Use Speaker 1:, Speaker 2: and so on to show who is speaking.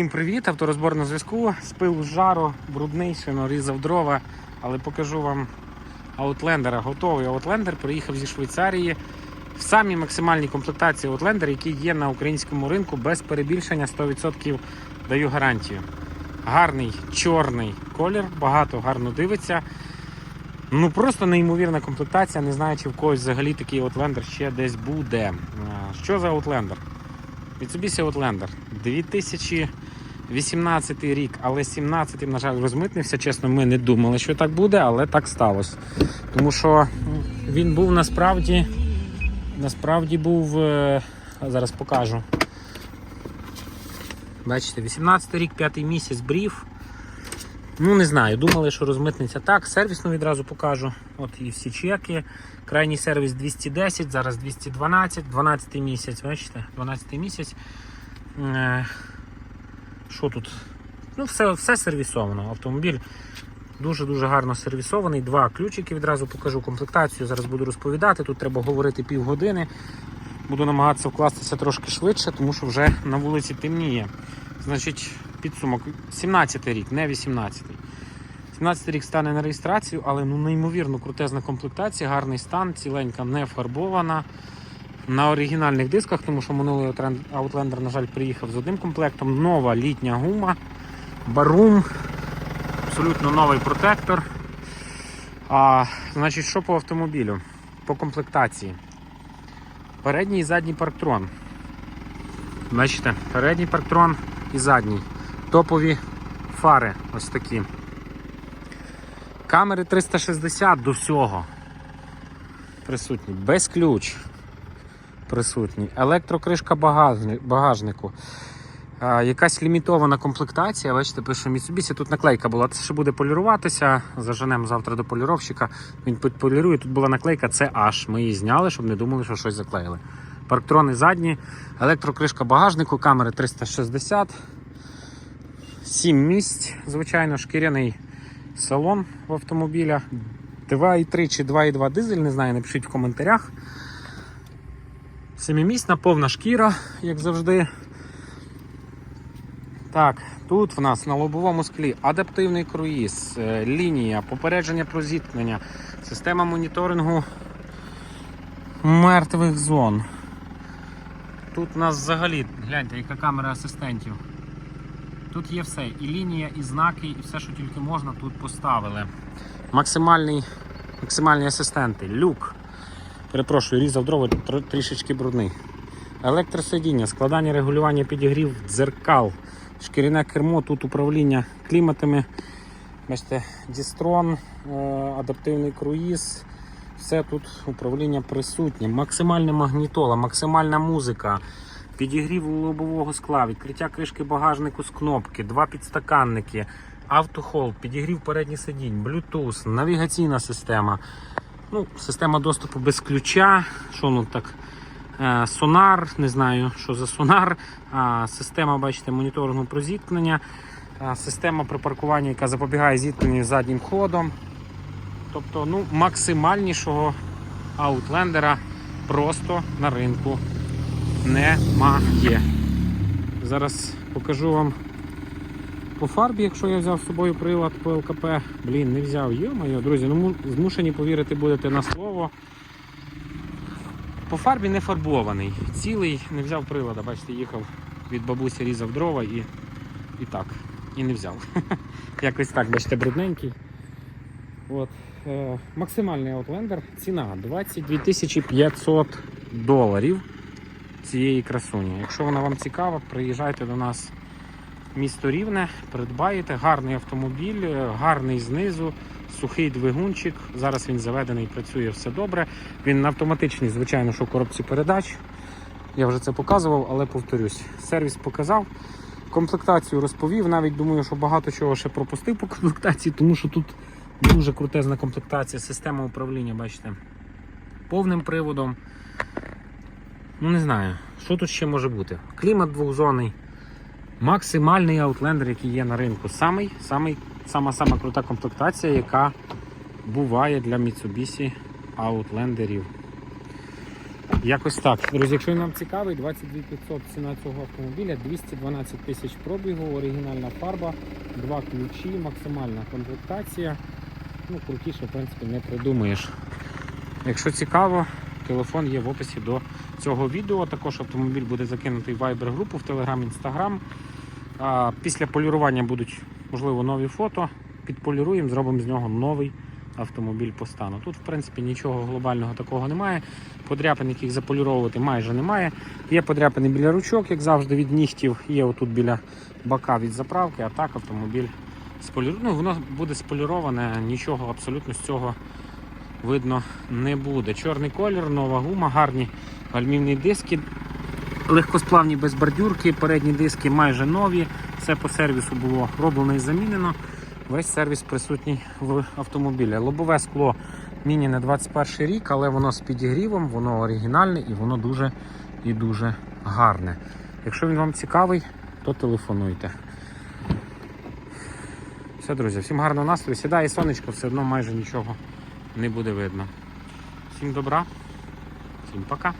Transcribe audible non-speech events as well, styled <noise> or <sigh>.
Speaker 1: Всім привіт, авторозбор на зв'язку. З пилу жару, брудний, ще нарізав дрова, але покажу вам Outlander. Готовий Outlander приїхав зі Швейцарії в самій максимальній комплектації Outlander, який є на українському ринку без перебільшення 100% даю гарантію. Гарний чорний колір, багато гарно дивиться. Ну просто неймовірна комплектація. Не знаю, чи в когось взагалі такий Outlander ще десь буде. Е, Що за Outlander? Mitsubishi Outlander 2018 рік, але 17-й, на жаль, розмитнився. Чесно, ми не думали, що так буде, але так сталося. Тому що він був насправді, насправді був, е, зараз покажу. Бачите, 18 рік, 5 місяць брів. Ну, не знаю, думали, що розмитниться так. Сервісну відразу покажу. От і всі чеки. Крайній сервіс 210, зараз 212, 12 місяць, бачите, 12 місяць. Що тут? Ну, все, все сервісовано. Автомобіль дуже-дуже гарно сервісований. Два ключики відразу покажу комплектацію. Зараз буду розповідати. Тут треба говорити півгодини. Буду намагатися вкластися трошки швидше, тому що вже на вулиці темніє. Значить, підсумок 17 й рік, не 18. й 17 й рік стане на реєстрацію, але ну неймовірно крутезна комплектація, гарний стан, ціленька не фарбована. На оригінальних дисках, тому що минулий Outlander, на жаль, приїхав з одним комплектом. Нова літня гума, барум, абсолютно новий протектор. А, Значить, що по автомобілю? По комплектації. Передній і задній парктрон. Бачите, передній парктрон і задній. Топові фари ось такі. Камери 360 до всього. Присутні. Без ключ. Присутній. Електрокришка багажнику. Якась лімітована комплектація. Бачите, пише Mitsubishi. Тут наклейка була. Це ще буде поліруватися. Заженемо завтра до поліровщика. Він підполірує. Тут була наклейка CH. Ми її зняли, щоб не думали, що щось заклеїли. Парктрони задні, електрокришка багажнику, камери 360. 7 місць, звичайно, шкіряний салон в автомобіля. 2,3 чи 2,2 дизель, не знаю, напишіть в коментарях. Семимісна, повна шкіра, як завжди. Так, тут в нас на лобовому склі адаптивний круїз, е, лінія, попередження про зіткнення, система моніторингу мертвих зон. Тут у нас взагалі, гляньте, яка камера асистентів. Тут є все, і лінія, і знаки, і все, що тільки можна, тут поставили. Максимальний, максимальні асистенти, люк. Перепрошую, різав дрова, тр- трішечки брудний. Електросидіння, складання регулювання підігрів дзеркал, шкіряне кермо, тут управління кліматами. Бачите, дістрон, е, адаптивний круїз. Все тут управління присутнє. Максимальна магнітола, максимальна музика, підігрів лобового скла, відкриття кришки багажнику з кнопки, два підстаканники, автохол, підігрів передніх сидінь, Bluetooth, навігаційна система. Ну, Система доступу без ключа. Що ну так? Е, Сонар, не знаю, що за сонар. Система, бачите, моніторингу про зіткнення. Система припаркування, яка запобігає зіткненню заднім ходом. Тобто ну, максимальнішого аутлендера просто на ринку немає. Зараз покажу вам по фарбі, якщо я взяв з собою прилад по ЛКП. Блін, не взяв. Йо-моє, друзі, ну змушені повірити будете на слово. По фарбі не фарбований. Цілий не взяв прилада. Бачите, їхав від бабусі, різав дрова і, і так. І не взяв. <laughs> Якось так, бачите, брудненький. От. Е, максимальний Outlander. Ціна 22 500 доларів цієї красуні. Якщо вона вам цікава, приїжджайте до нас місто Рівне, придбаєте гарний автомобіль, гарний знизу, сухий двигунчик. Зараз він заведений, працює все добре. Він на автоматичній, звичайно, що коробці передач. Я вже це показував, але повторюсь. Сервіс показав. Комплектацію розповів. Навіть думаю, що багато чого ще пропустив по комплектації, тому що тут дуже крутезна комплектація, система управління, бачите, повним приводом. Ну, не знаю, що тут ще може бути. Клімат двохзонний, максимальний аутлендер, який є на ринку. Самий, самий, сама сама крута комплектація, яка буває для Mitsubishi аутлендерів. Якось так. Друзі, якщо він вам цікавий, 22 500 ціна цього автомобіля, 212 тисяч пробігу, оригінальна фарба, два ключі, максимальна комплектація. Ну, крутіше, в принципі, не придумаєш. Якщо цікаво, телефон є в описі до цього відео. Також автомобіль буде закинутий в Viber групу в Telegram, Instagram. Після полірування будуть, можливо, нові фото. Підполіруємо, зробимо з нього новий автомобіль по стану. Тут, в принципі, нічого глобального такого немає. Подряпин, яких заполіровувати майже немає. Є подряпини біля ручок, як завжди, від нігтів. Є отут біля бока від заправки, а так автомобіль споліру... ну, воно буде споліроване, нічого абсолютно з цього видно не буде. Чорний колір, нова гума, гарні гальмівні диски, легкосплавні без бордюрки, передні диски майже нові. Все по сервісу було роблено і замінено. Весь сервіс присутній в автомобілі. Лобове скло міні на 21 рік, але воно з підігрівом, воно оригінальне і воно дуже і дуже гарне. Якщо він вам цікавий, то телефонуйте. Все, друзі, всім гарного настрою. Сідає сонечко, все одно майже нічого не буде видно. Всім добра, всім пока.